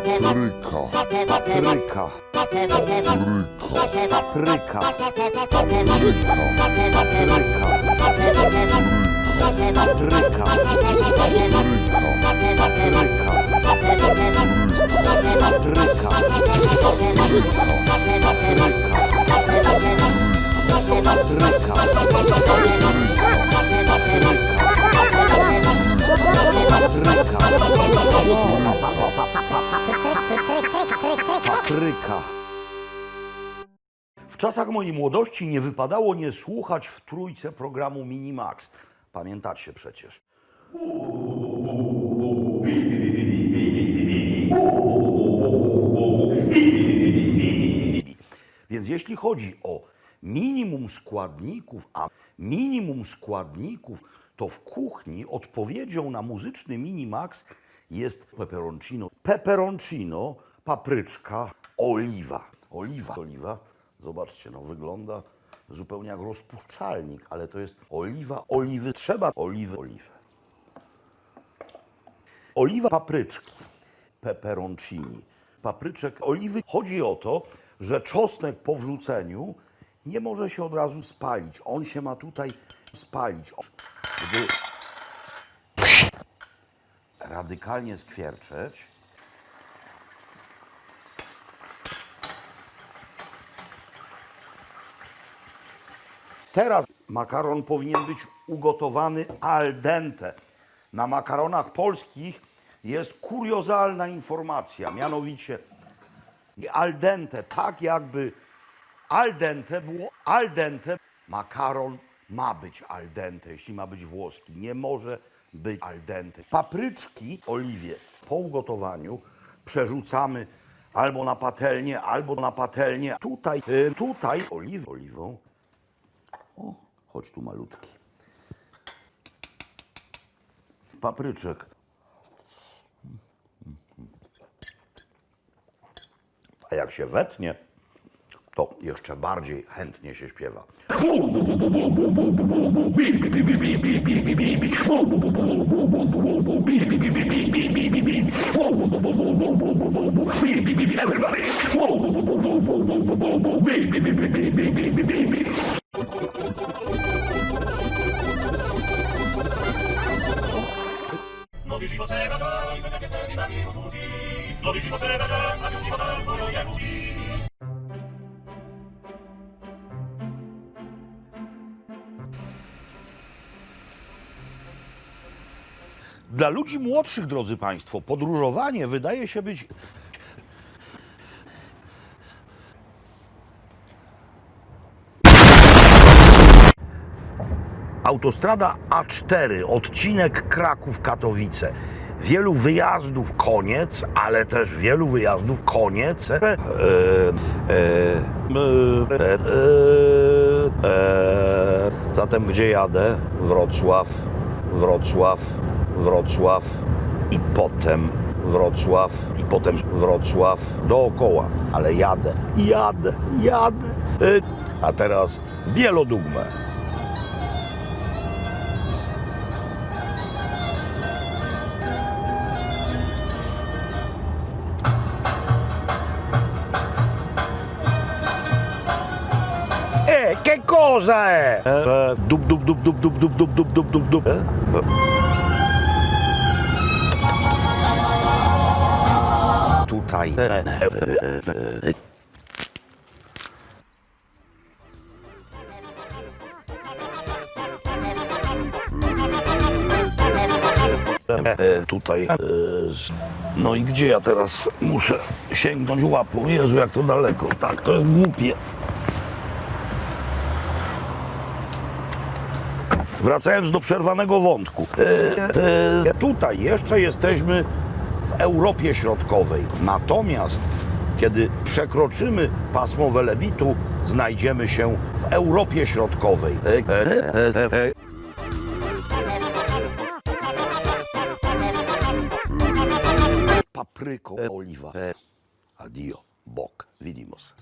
Papryka. Papryka. Papryka. Papryka. Papryka. Papryka. Papryka. Papryka. Papryka. Papryka. Papryka. W czasach mojej młodości nie wypadało nie słuchać w trójce programu Minimax. Pamiętacie przecież. Więc jeśli chodzi o minimum składników, a minimum składników, to w kuchni odpowiedzią na muzyczny Minimax jest peperoncino. Peperoncino, papryczka, oliwa. Oliwa, oliwa. Zobaczcie, no wygląda zupełnie jak rozpuszczalnik, ale to jest oliwa, oliwy. Trzeba oliwy, oliwę. Oliwa papryczki, peperoncini, papryczek, oliwy. Chodzi o to, że czosnek po wrzuceniu nie może się od razu spalić. On się ma tutaj spalić. Gdy radykalnie skwierczeć, Teraz makaron powinien być ugotowany al dente. Na makaronach polskich jest kuriozalna informacja, mianowicie al dente, tak jakby al dente było al dente. Makaron ma być al dente, jeśli ma być włoski. Nie może być al dente. Papryczki, oliwie po ugotowaniu przerzucamy albo na patelnię, albo na patelnię. Tutaj, y, tutaj oliw, oliwą o, chodź tu malutki. Papryczek. A jak się wetnie, to jeszcze bardziej chętnie się śpiewa. Nowy Dla ludzi młodszych, drodzy Państwo, podróżowanie wydaje się być Autostrada A4, odcinek Kraków-Katowice. Wielu wyjazdów koniec, ale też wielu wyjazdów koniec. E, e, e. Zatem gdzie jadę? Wrocław, Wrocław, Wrocław i potem Wrocław i potem Wrocław dookoła. Ale jadę, jadę, jadę. A teraz Bielodugmę. Che cosa è? Eh, dub dub dub dub dub dub dub dub dub dub dub. Eh? Tutaj. E, Tutaj. e, No i gdzie ja teraz muszę sięgnąć łapą? Jezu, jak to daleko. Tak, to jest głupie. Wracając do przerwanego wątku. E, e, tutaj jeszcze jesteśmy w Europie Środkowej. Natomiast kiedy przekroczymy pasmo Welebitu, znajdziemy się w Europie Środkowej. E. Papryko, oliwa. Adio, bok, vidimos.